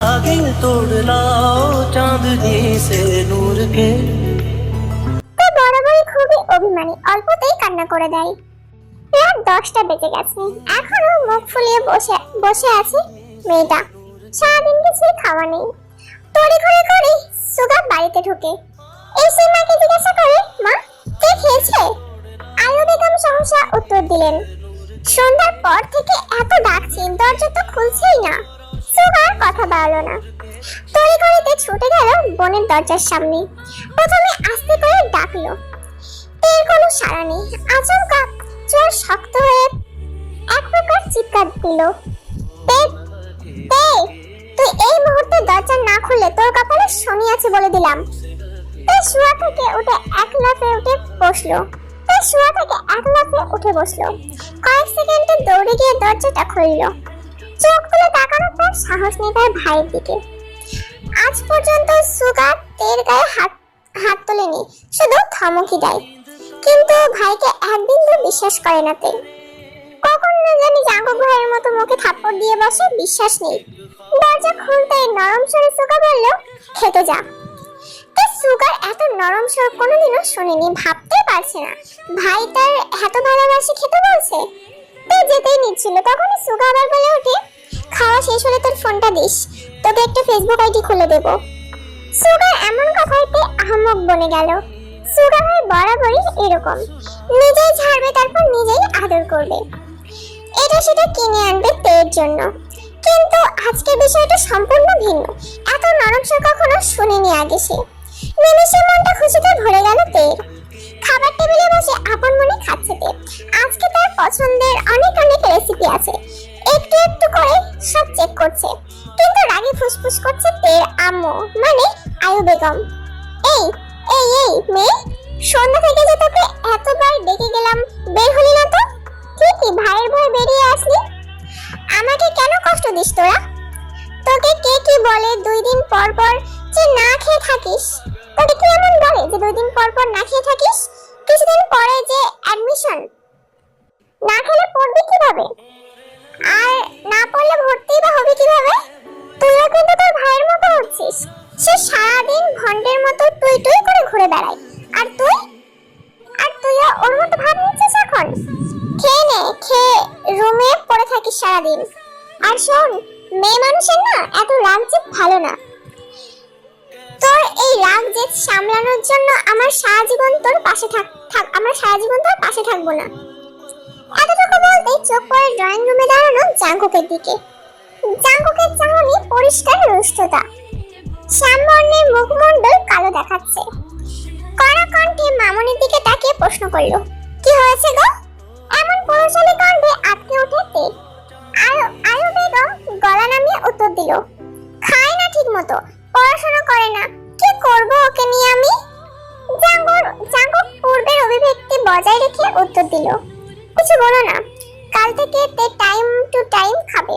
आगे तोड़ लाओ चांदनी से नूर के তো বরাবরই খুবই অভিমানী অল্পতেই কান্না করে দেয় রাত দশটা বেজে গেছে এখনো মুখ ফুলিয়ে বসে বসে আছে মেয়েটা সারাদিন কিছুই খাওয়া নেই। তড়ি ঘড়ি করে সুগা বাড়িতে ঢুকে। এসে মাকে জিজ্ঞাসা করে, মা, কে খেয়েছে? আয়ু বেগম সহসা উত্তর দিলেন, সন্ধ্যার পর থেকে এত ডাকছি, দরজা তো খুলছেই না। সুগা আর কথা বাড়ালো না। তড়ি ঘড়িতে ছুটে গেল বোনের দরজার সামনে। প্রথমে আস্তে করে ডাকলো, এর কোনো সাড়া নেই। আচমকা, চোর শক্ত হয়ে এক প্রকার চিৎকার দিল। তে তে তুই এই মুহূর্তে দরজা না খুললে তোর কপালে শনি আছে বলে দিলাম। তে শুয়া থেকে উঠে এক লাফে উঠে বসল। তে শুয়া থেকে এক লাফে উঠে বসল। কয়েক সেকেন্ডে দৌড়ে গিয়ে দরজাটা খুললো। চোখ খুলে তাকানোর পর সাহস নেই তার ভাইয়ের দিকে। আজ পর্যন্ত সুগা তের গায়ে হাত হাত তোলেনি, শুধু ধমকি দেয়। কিন্তু ভাইকে একদিন তো বিশ্বাস করে না তে। কখন না জানি জাঙ্গক ভাইয়ের মতো মুখে থাপ্পড় দিয়ে বসে বিশ্বাস নেই। দরজা খুলতে নরম স্বরে সুগা বলল, খেতে যা। সুগার এত নরম স্বর কোনোদিনও শুনিনি, ভাবতেই পারছে না। ভাই, তার এত ভালোবাসে খেতে বলছে? তে যেতেই নিচ্ছিল। তখনই সুগা আবার বলে ওঠে, খাওয়া শেষ হলে তোর ফোনটা দিস, তোকে একটা ফেসবুক আইডি খুলে দেব। সুগা এমন কথাইতে আহমক বনে গেল। সুগা ভাই বরাবরই এরকম। নিজেই ঝাড়বে, তারপর নিজেই আদর করবে। এটা সেটা কিনে আনবে তের জন্য। কিন্তু আজকের বিষয়টা সম্পূর্ণ ভিন্ন। এত নরম স্বর কখনো শুনিনি আগে সে। নিমেষে মনটা খুশিতে ভরে গেল তের। খাবার টেবিলে বসে আপন মনে খাচ্ছে তে আজকে তার পছন্দের অনেক অনেক রেসিপি আছে। একটু একটু করে সব চেক করছে। কিন্তু রাগে ফুসফুস করছে তের আম্মু মানে আয়ু বেগম। অ্যাডমিশন না খেলে পড়বি কীভাবে? আর না পড়লে ভর্তি বা হবে কীভাবে? তুইও কিন্তু তোর ভাইয়ের মতো হচ্ছিস। সে সারাদিন ভন্ডের মতো টুই টুই করে ঘুরে বেড়ায়। আর তুই? আর তুইও ওর মতো ভাব নিচ্ছিস এখন? খেয়ে নে, খেয়ে রুমে পড়ে থাকিস সারাদিন। আর শোন, মেয়ে মানুষের না এত রাগ ভালো না। তোর এই রাগ জেদ সামলানোর জন্য আমার সারা জীবন তোর পাশে থাক থাক, আমরা সারা জীবন তোর পাশে থাকব না। এতটুকু বলতেই চোখ পড়ে ড্রয়িং রুমে দাঁড়ানো জাঙ্কুকের দিকে। জাঙ্কুকের চাহনি পরিষ্কার রুষ্টতা। শ্যামবর্ণের মুখমণ্ডল কালো দেখাচ্ছে। কড়া কণ্ঠে মামনির দিকে তাকিয়ে প্রশ্ন করল, কি হয়েছে গো? এমন পৌরশালী কণ্ঠে আটকে উঠে তে। আয়ু বেগম গলা নামিয়ে উত্তর দিল খায় না ঠিক মতো পড়াশোনা করে না। কি করব ওকে নিয়ে আমি? জাঙ্গর জাঙ্গক পূর্বের অভিব্যক্তি বজায় রেখে উত্তর দিল, কিছু বলো না, কাল থেকে তে টাইম টু টাইম খাবে।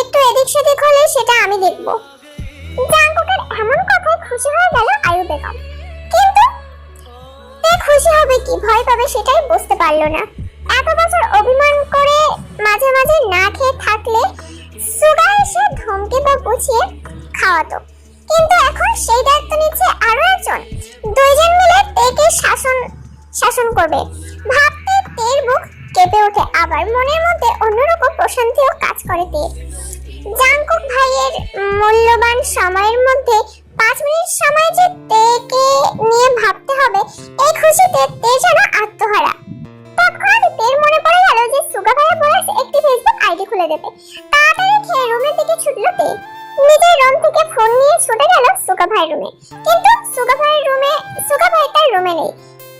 একটু এদিক সেদিক হলে সেটা আমি দেখব। জাঙ্গকের এমন কথায় খুশি হয়ে গেল আয়ু বেগম। কিন্তু তে খুশি হবে কি, ভয় পাবে সেটাই বুঝতে পারল না। এত বছর অভিমান করে মাঝে মাঝে না খেয়ে থাকলে সুগা এসে ধমকে বা বুঝিয়ে খাওয়াতো। কিন্তু এখন সেই দায়িত্ব নিচ্ছে আরও একজন। দুইজন মিলে তেকে শাসন শাসন করবে। ভাবতে তের বুক কেঁপে ওঠে আবার মনের মধ্যে অন্যরকম প্রশান্তিও কাজ করে তের। জাংকুক ভাইয়ের মূল্যবান সময়ের মধ্যে পাঁচ মিনিট সময় যে তেকে নিয়ে ভাবতে হবে, এই খুশিতে তে যেন আত্মহারা। তৎক্ষণাৎ তের মনে পড়ে গেল যে সুগা ভাইয়া বলেছে, একটি ফেসবুক আইডি খুলে দেবে। তাড়াতাড়ি খেয়ে রুমের দিকে ছুটলো তে নিজের রুম থেকে ফোন নিয়ে ছুটে গেল সুগা ভাইয়ের রুমে। কিন্তু সুগা ভাইয়ের রুমে সুগা ভাই তার রুমে নেই।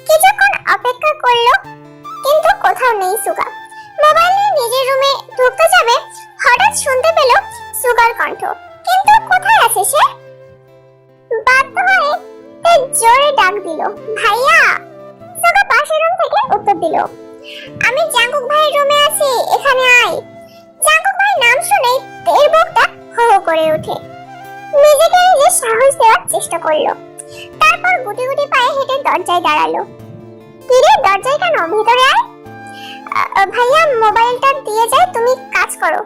কিছুক্ষণ অপেক্ষা করল, কিন্তু কোথাও নেই সুগা মোবাইল নিয়ে নিজের রুমে ঢুকতে যাবে, হঠাৎ শুনতে পেল সুগার কণ্ঠ। কিন্তু কোথায় আছে সে? বাধ্য হয়ে তে জোরে ডাক দিল, ভাইয়া! সুগা পাশের রুম থেকে উত্তর দিল, আমি জাঙ্কুক ভাইয়ের রুমে আছি, এখানে আয়। জাঙ্কুক ভাই নাম শুনে তের বুকটা হো হো করে ওঠে। নিজেকে নিজে সাহস দেওয়ার চেষ্টা করল। তারপর গুটি গুটি পায়ে হেঁটে দরজায় দাঁড়াল। কিরে, দরজায় কেন? ভিতরে আয়। ভাইয়া, মোবাইলটা দিয়ে যায়, তুমি কাজ করো।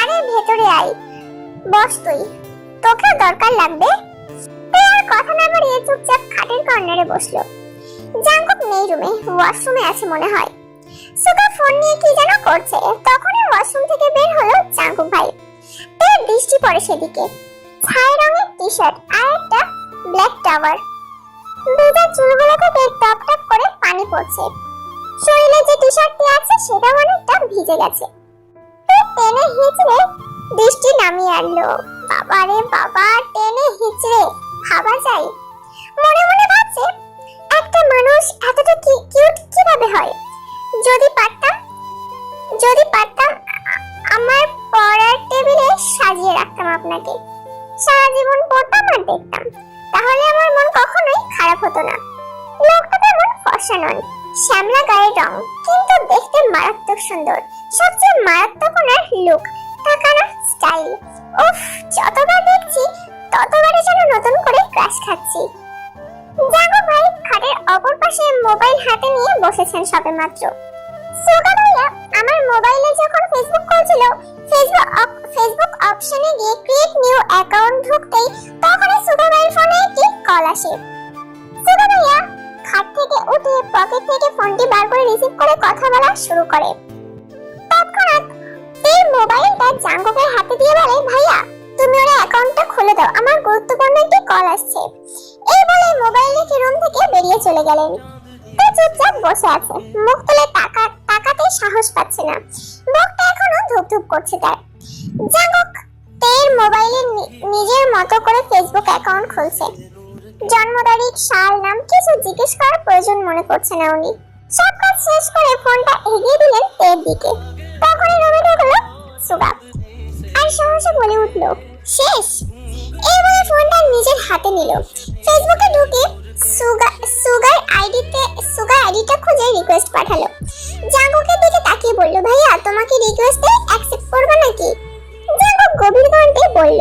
আরে, ভেতরে আয়। বস তুই তোকে দরকার লাগবে? আর কথা না বাড়িয়ে চুপচাপ খাটের কর্নারে বসল। জাঙ্কুক নেই রুমে, ওয়াশরুমে আছে মনে হয়। সুগা ফোন নিয়ে কি যেন করছে। তখনই ওয়াশরুম থেকে বের হলো জাঙ্কুক ভাই। এর দৃষ্টি পড়ে সেদিকে। ছাই রঙের টি শার্ট আর একটা ব্ল্যাক টাওয়ার। ভেজা চুলগুলো থেকে টপ টপ করে পানি পড়ছে। শরীরে যে টি শার্টটি আছে সেটা অনেকটা ভিজে গেছে। টেনে হিচড়ে দৃষ্টি নামিয়ে আনলো। বাবা রে বাবা, টেনে হিচড়ে। ভাবা যায়। মনে মনে ভাবছে, একটা মানুষ এতটা কিউট কীভাবে হয়? যদি পারতাম যদি পারতাম, আমার পড়ার টেবিলে সাজিয়ে রাখতাম আপনাকে। সারা জীবন পড়তাম আর দেখতাম। তাহলে আমার মন কখনোই খারাপ হতো না। লোকটা তেমন ফর্সা নন শ্যামলা গায়ের রং, কিন্তু দেখতে মারাত্মক সুন্দর। সবচেয়ে মারাত্মক ওনার লুক তাকানোর স্টাইল উফ, যতবার দেখছি, ততবারই যেন নতুন করে ক্রাশ খাচ্ছি। পাশে মোবাইল হাতে নিয়ে বসেছেন সবে মাত্র সোগা ভাইয়া, আমার মোবাইলে যখন ফেসবুক খুলছিল ফেসবুক ফেসবুক অপশনে গিয়ে ক্রিয়েট নিউ অ্যাকাউন্ট ঢুকতেই তখনই সোগা ভাইয়ের ফোনে একটি কল আসে। সোগা ভাইয়া খাট থেকে উঠে পকেট থেকে ফোনটি বার করে রিসিভ করে কথা বলা শুরু করে। তৎক্ষণাৎ এই মোবাইলটা জাঙ্গুকের হাতে দিয়ে বলে, ভাইয়া তুমি ওর অ্যাকাউন্টটা খুলে দাও। আমার গুরুত্বপূর্ণ একটি কল আসছে। এই বলে মোবাইল রেখে রুম থেকে বেরিয়ে চলে গেলেন। তো চুপচাপ বসে আছে। মুখ তুলে টাকা তাকাতে সাহস পাচ্ছে না। মুখটা এখনও ধুপধুপ করছে তার। জাঙ্গুক তের মোবাইলে নিজের মতো করে ফেসবুক অ্যাকাউন্ট খুলছে। জন্ম তারিখ, সাল, নাম কিছু জিজ্ঞেস করার প্রয়োজন মনে করছে না উনি। সব কাজ শেষ করে ফোনটা এগিয়ে দিলেন তের দিকে। তখনই রুমে ঢুকলো সুগা আর বলে উঠল, শেষ। এই ফোনটা নিজের হাতে নিল। ফেসবুকে ঢুকে সুগা সুগার আইডিতে সুগার আইডিটা খুঁজে রিকোয়েস্ট পাঠালো। জাঙ্গুকের দিকে তাকিয়ে বলল, ভাইয়া, তোমাকে রিকোয়েস্টে অ্যাকসেপ্ট করবে নাকি? জাঙ্গুক গভীর কণ্ঠে বলল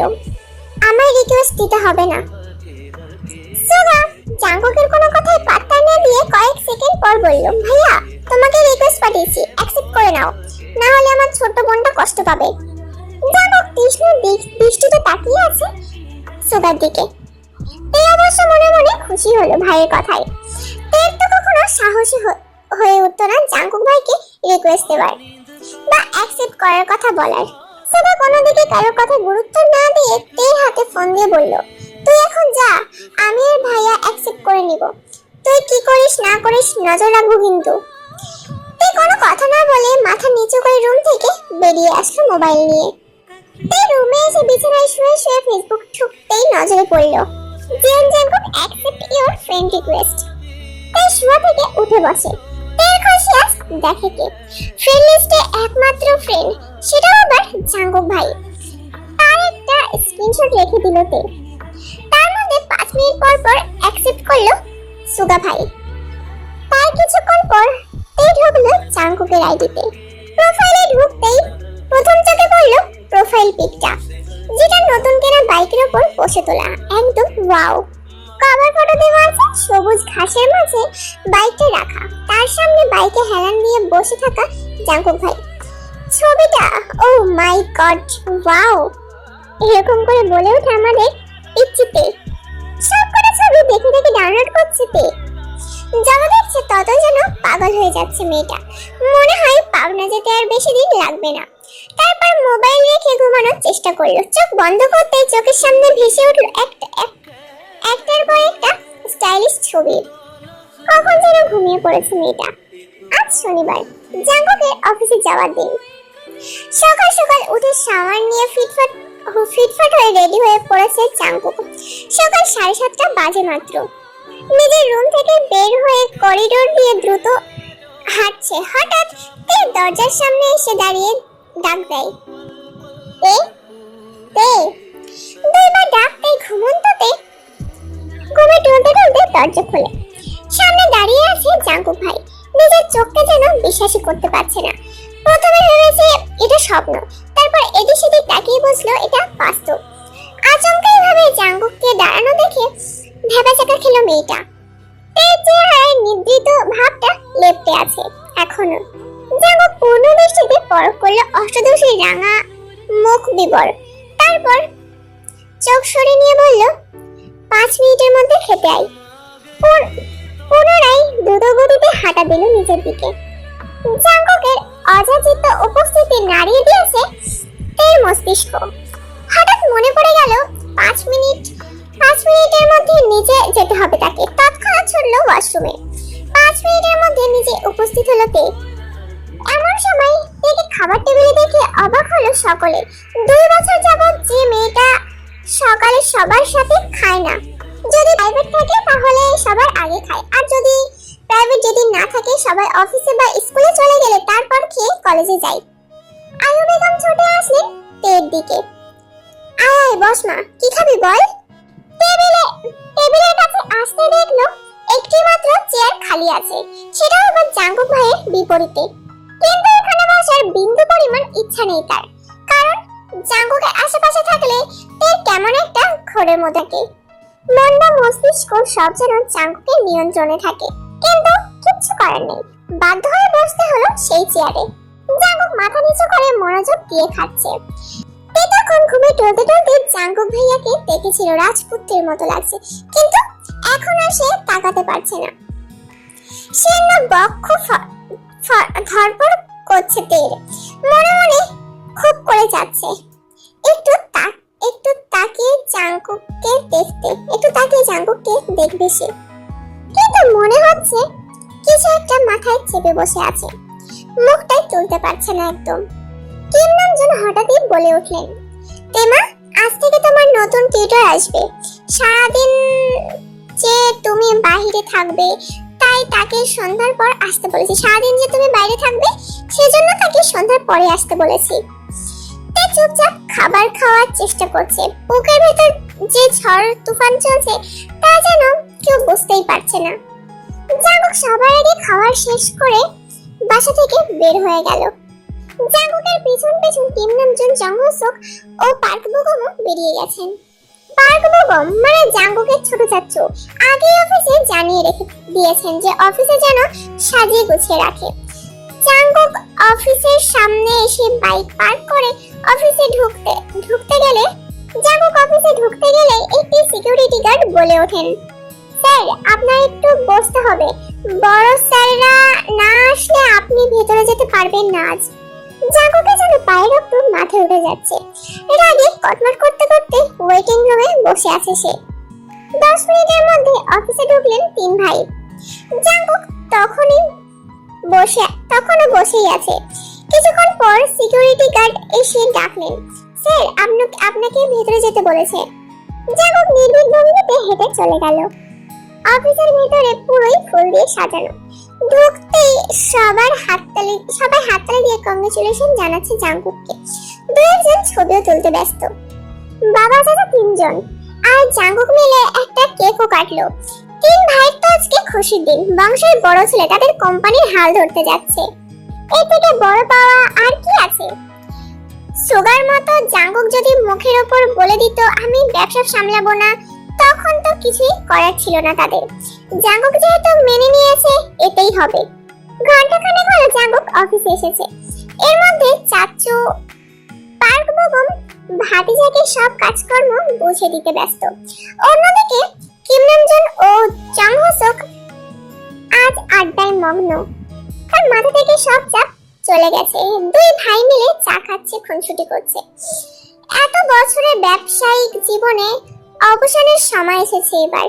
আমার রিকোয়েস্ট দিতে হবে না। সুগা জাঙ্গুকের কোনো কথায় পাত্তা না দিয়ে কয়েক সেকেন্ড পর বলল, ভাইয়া, তোমাকে রিকোয়েস্ট পাঠিয়েছি অ্যাকসেপ্ট করে নাও। না হলে আমার ছোট বোনটা কষ্ট পাবে। জাঙ্গুক তীক্ষ্ণ দিক- দৃষ্টিতে তাকিয়ে আছে সুগার দিকে। এই অবশ্য মনে মনে খুশি হলো ভাইয়ের কথায়। তের তো কখনো সাহসী হয়ে উঠতো না জাঙ্কুক ভাইকে রিকোয়েস্ট দেওয়ার। বা অ্যাকসেপ্ট করার কথা বলার। সেটা কোনো দিকে কারোর কথা গুরুত্ব না দিয়ে তের হাতে ফোন দিয়ে বলল, তুই এখন যা, আমি আর ভাইয়া অ্যাকসেপ্ট করে নিব। তুই কি করিস না করিস নজর রাখব কিন্তু। তুই কোনো কথা না বলে মাথা নিচু করে রুম থেকে বেরিয়ে আসলো মোবাইল নিয়ে। তে রুমে এসে বিছানায় শুয়ে শুয়ে ফেসবুক ঠুকতেই নজরে পড়ল। Jeon Jungkook accept your friend request তে শুয়া থেকে উঠে বসে। তের দেখে কে? ফ্রেন্ড লিস্টে একমাত্র ফ্রেন্ড সেটাও আবার জাঙ্কুক ভাই। তার একটা স্ক্রিনশট রেখে দিল তে। তার মধ্যে পাঁচ মিনিট পর পর অ্যাকসেপ্ট করল সুগা ভাই। তার কিছুক্ষণ পর তে ঢুকলো জাঙ্কুকের আইডিতে প্রোফাইলে ঢুকতেই প্রথম চোখে পড়ল প্রোফাইল পিকটা যেটা নতুন কেনা বাইকের উপর বসে তোলা। একদম ওয়াও কভার ফটো দেওয়া আছে, সবুজ ঘাসের মাঝে বাইকটা রাখা। তার সামনে বাইকে হেলান দিয়ে বসে থাকা জাঙ্কুক ভাই। ছবিটা ও মাই গড ওয়াও এরকম করে বলে ওঠে আমাদের পিচ্চিতে সব কটা ছবি দেখে দেখে ডাউনলোড করছে তে। যত দেখছে তত যেন পাগল হয়ে যাচ্ছে মেয়েটা। মনে হয় পাওনা যেতে আর বেশি দিন লাগবে না। তারপর মোবাইল রেখে ঘুমানোর চেষ্টা করল। চোখ বন্ধ করতেই চোখের সামনে ভেসে উঠল একটা একটার পর একটা স্টাইলিশ ছবি। কখন যেন ঘুমিয়ে পড়েছে মেয়েটা। আজ শনিবার। জাঙ্গকের অফিসে যাওয়ার দিন। সকাল সকাল উঠে শাওয়ার নিয়ে ফিটফাট ফিটফাট হয়ে রেডি হয়ে পড়েছে জাঙ্কুক সকাল সাড়ে সাতটা বাজে মাত্র। নিজের রুম থেকে বের হয়ে করিডোর দিয়ে দ্রুত হাঁটছে। হঠাৎ দরজার সামনে এসে দাঁড়িয়ে ডাক দেয়। তে তে দুইবার ডাকতেই ঘুমন্ততে। ঘুমে টলতে টলতে দরজা খোলে। সামনে দাঁড়িয়ে আছে জাঙ্কুক ভাই। নিজের চোখকে যেন বিশ্বাসই করতে পারছে না। প্রথমে ভেবেছে এটা স্বপ্ন। তারপর এদিক সেদিক তাকিয়ে বুঝলো এটা বাস্তব। আচমকাই ভাবে জাঙ্গুককে দাঁড়ানো দেখে ভেবাচাকা খেলো মেয়েটা। এর চেহারায় নিদ্রিত ভাবটা লেপটে আছে, এখনও। পূর্ণ দৃষ্টিতে পরখ করল অষ্টদশী রাঙা মুখ বিবর। তারপর চোখ সরিয়ে নিয়ে বলল, পাঁচ মিনিটের মধ্যে খেতে আই পুন- পুনরায় দ্রুতগতিতে হাঁটা দিল নিচের দিকে। জাঙ্গকের অযাচিত উপস্থিতি নাড়িয়ে দিয়েছে এর মস্তিষ্ক। হঠাৎ মনে পড়ে গেল, পাঁচ মিনিট পাঁচ মিনিটের মধ্যে নিচে যেতে হবে তাকে। তৎক্ষণাৎ ছুটল ওয়াশরুমে। পাঁচ মিনিটের মধ্যে নিচে উপস্থিত হলো তে সকলে দুই বছর যাবৎ যে মেয়েটা সকালে সবার সাথে খায় না, যদি প্রাইভেট থাকে তাহলে সবার আগে খায়। আর যদি প্রাইভেট যদি না থাকে, সবাই অফিসে বা স্কুলে চলে গেলে তারপর খেয়ে কলেজে যায়। আয়ু বেগম ছুটে আসলেন তের দিকে। আয় আয়, বস মা, কি খাবি বল? টেবিলে, টেবিলের কাছে আসতে দেখল একটি মাত্র চেয়ার খালি আছে। সেটাও আবার জাঙ্গুক ভাইয়ের বিপরীতে। কিন্তু এখানে বসার বিন্দু পরিমাণ ইচ্ছা নেই তার। জাঙ্গুকের আশেপাশে থাকলে তের কেমন একটা ঘোরের মধ্যে থাকে। মন বা মস্তিষ্ক সব যেন জাঙ্গুকের নিয়ন্ত্রণে থাকে, কিন্তু কিচ্ছু করার নেই। বাধ্য হয়ে বসতে হলো সেই চেয়ারে। জাঙ্গুক মাথা নিচু করে মনোযোগ দিয়ে খাচ্ছে। তখন ঘুমে টলতে টলতে জাঙ্গুক ভাইয়াকে দেখেছিল রাজপুত্রের মতো লাগছে, কিন্তু এখন আর সে তাকাতে পারছে না। সে না বক্ষ ধরপড় করছে তের। মনে মনে খুব করে যাচ্ছে। একটু তাক একটু তাকিয়ে জাঙ্কুককে দেখতে, একটু তাকিয়ে জাঙ্কুককে দেখবে সে। কিন্তু মনে হচ্ছে কিছু একটা মাথায় চেপে বসে আছে। মুখটাই তুলতে পারছে না একদম। কিম নামজন হঠাৎই বলে উঠলেন। তেমা, আজ থেকে তোমার নতুন টিউটর আসবে। সারাদিন যে তুমি বাইরে থাকবে, তাই তাকে সন্ধ্যার পর আসতে বলেছি। সারাদিন যে তুমি বাইরে থাকবে, সেজন্য তাকে সন্ধ্যার পরে আসতে বলেছি। চুপচাপ খাবার খাওয়ার চেষ্টা করছে। বুকের ভেতর যে ঝড় তুফান চলছে, তা যেন কেউ বুঝতেই পারছে না। জাগুক সবার আগে খাওয়ার শেষ করে বাসা থেকে বের হয়ে গেল। জাগুকের পিছন পেছন তিন নামজন জঙ্গলসক ও পার্ক বেগমও বেরিয়ে গেছেন। পার্ক বেগম মানে জাঙ্গুকের ছোট চাচ্চু আগে অফিসে জানিয়ে রেখে দিয়েছেন যে অফিসে যেন সাজিয়ে গুছিয়ে রাখে। জাঙ্গুক অফিসের সামনে এসে বাইক পার্ক করে অফিসে ঢুকতে ঢুকতে গেলে জাঙ্গুক অফিসে ঢুকতে গেলে একটি সিকিউরিটি গার্ড বলে ওঠেন। স্যার, আপনার একটু বসতে হবে। বড় স্যাররা না আসলে আপনি ভেতরে যেতে পারবেন না আজ। জাগুকে যেন পায়ের রক্ত মাথায় উঠে যাচ্ছে। এর আগে কটমট করতে করতে ওয়েটিং রুমে বসে আছে সে। দশ মিনিটের মধ্যে অফিসে ঢুকলেন তিন ভাই। জাগুক তখনই বসে, তখনও বসেই আছে। কিছুক্ষণ পর সিকিউরিটি গার্ড এসে ডাকলেন, স্যার, আপনাকে আপনাকে ভেতরে যেতে বলেছে। জাগুক নির্ভীক ভঙ্গিতে হেঁটে চলে গেল। অফিসের ভিতরে পুরোই ফুল দিয়ে সাজানো। ঢুকতেই সবার হাততালি, সবাই হাততালি দিয়ে কংগ্রেচুলেশন জানাচ্ছে জাঙ্কুককে দু একজন ছবিও তুলতে ব্যস্ত। বাবা, চাচা তিনজন। আর জাঙ্কুক মিলে একটা কেকও কাটলো। তিন ভাইয়ের তো আজকে খুশির দিন। বংশের বড় ছেলে তাদের কোম্পানির হাল ধরতে যাচ্ছে। এর থেকে বড় পাওয়া আর কি আছে? সুগার মতো জাঙ্কুক যদি মুখের ওপর বলে দিত, আমি ব্যবসা সামলাবো না, তখন তো কিছুই করার ছিল না তাদের। জাঙ্গুক যেহেতু মেনে নিয়েছে, এতেই হবে। ঘন্টাখানেক হলো জাঙ্গুক অফিসে এসেছে। এর মধ্যে চাচু পার্ক বেগম ভাতিজাকে সব কাজকর্ম বুঝে দিতে ব্যস্ত। অন্যদিকে ও আজ আড্ডায় মগ্ন। তার মাথা থেকে সব চাপ চলে গেছে। দুই ভাই মিলে চা খাচ্ছে, খুনসুটি করছে। এত বছরের ব্যবসায়িক জীবনে অবসানের সময় এসেছে এবার।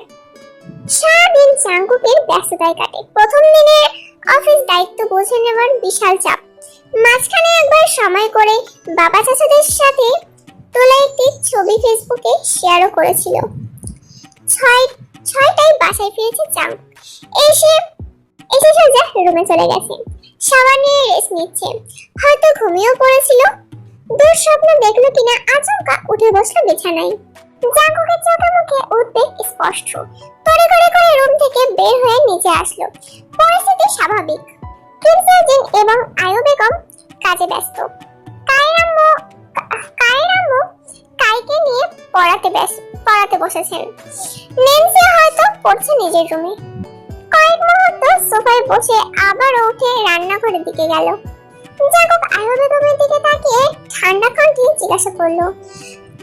সারাদিন চাঙ্কুকের ব্যস্ততায় কাটে। প্রথম দিনে অফিস দায়িত্ব বুঝে নেওয়ার বিশাল চাপ। মাঝখানে একবার সময় করে বাবা চাচাদের সাথে তোলা একটি ছবি ফেসবুকে শেয়ারও করেছিল। ছয়, ছয়টায় বাসায় ফিরেছে চাঙ্ক এসে এসে সোজা রুমে চলে গেছে। সাবান নিয়ে রেস্ট নিচ্ছে। হয়তো ঘুমিয়েও পড়েছিল। দুঃস্বপ্ন দেখল কিনা আচমকা উঠে বসল বিছানায়। জাঙ্কুকের চোখে মুখে উদ্বেগ স্পষ্ট। তড়ি করে করে রুম থেকে বের হয়ে নিচে আসলো। পরিস্থিতি স্বাভাবিক। সার্জেন এবং আয়ু বেগম কাজে ব্যস্ত। পড়াতে ব্যাস পড়াতে বসেছেন। নেন্সি হয়তো পড়ছে নিজের রুমে। কয়েক মুহূর্ত সোফায় বসে আবার উঠে রান্নাঘরের দিকে গেল। জাগক আয়ু বেগমের দিকে তাকিয়ে ঠান্ডা কণ্ঠে জিজ্ঞাসা করল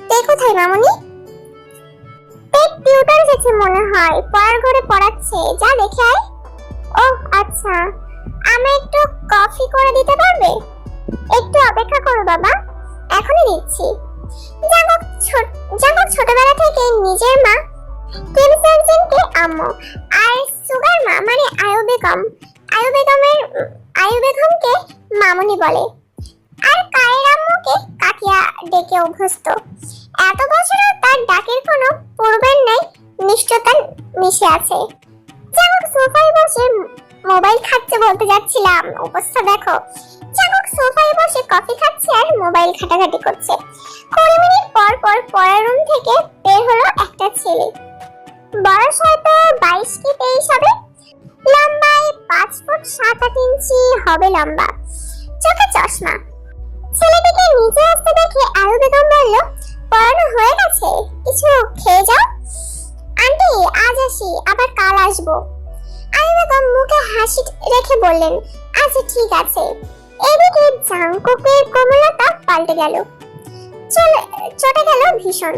তে কোথায় মামুনি? টিউটার গেছে মনে হয়, পড়ার ঘরে পড়াচ্ছে, যা দেখে আয়। ও আচ্ছা আমি একটু কফি করে দিতে পারবে? একটু অপেক্ষা করো বাবা, এখনই দিচ্ছি। জাগক ছোট জাগক ছোটবেলা থেকে নিজের মা কিম আম্মু, আর সুগার মা মানে আয়ু বেগম। আয়ু বেগমের আয়ু বেগমকে মামুনি বলে। আর কায়ের আম্মুকে কাকিয়া ডেকে অভ্যস্ত। এত বছরও তার ডাকের কোনো পূর্বের নেই নিষ্ঠতা মিশে আছে। জাগক সোফায় বসে মোবাইল খাচ্ছে বলতে যাচ্ছিলাম। অবস্থা দেখো। সোফায় বসে কফি খাচ্ছে আর মোবাইল ঘাটাঘাটি করছে। কুড়ি মিনিট পর পর পড়ার রুম থেকে বের হলো একটা ছেলে। বয়স হয়তো বাইশ কি তেইশ হবে? লম্বায় পাঁচ ফুট সাত আট ইঞ্চি হবে লম্বা। চোখে চশমা। ছেলেটিকে নিচে আসতে দেখে আরও বেগম বলল, পড়ানো হয়ে গেছে? কিছু খেয়ে যাও? আন্টি, আজ আসি, আবার কাল আসব। আরও বেগম মুখে হাসি রেখে বললেন আচ্ছা ঠিক আছে। এদিকে জাংকুকের কোমলতা পাল্টে গেল। চলে, চটে গেল ভীষণ।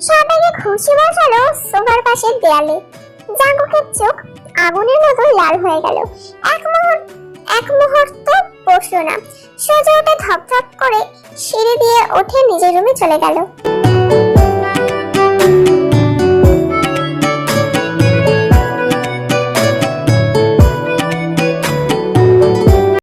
সবাইকে খুশি সোফার পাশে দেয়ালে। জাঙ্কুকের চোখ আগুনের মতো লাল হয়ে গেল। এক মুহূর্ত এক মুহূর্ত বসল না। সোজা উঠে ধপ ধপ করে সিঁড়ি দিয়ে উঠে নিজের রুমে চলে গেল।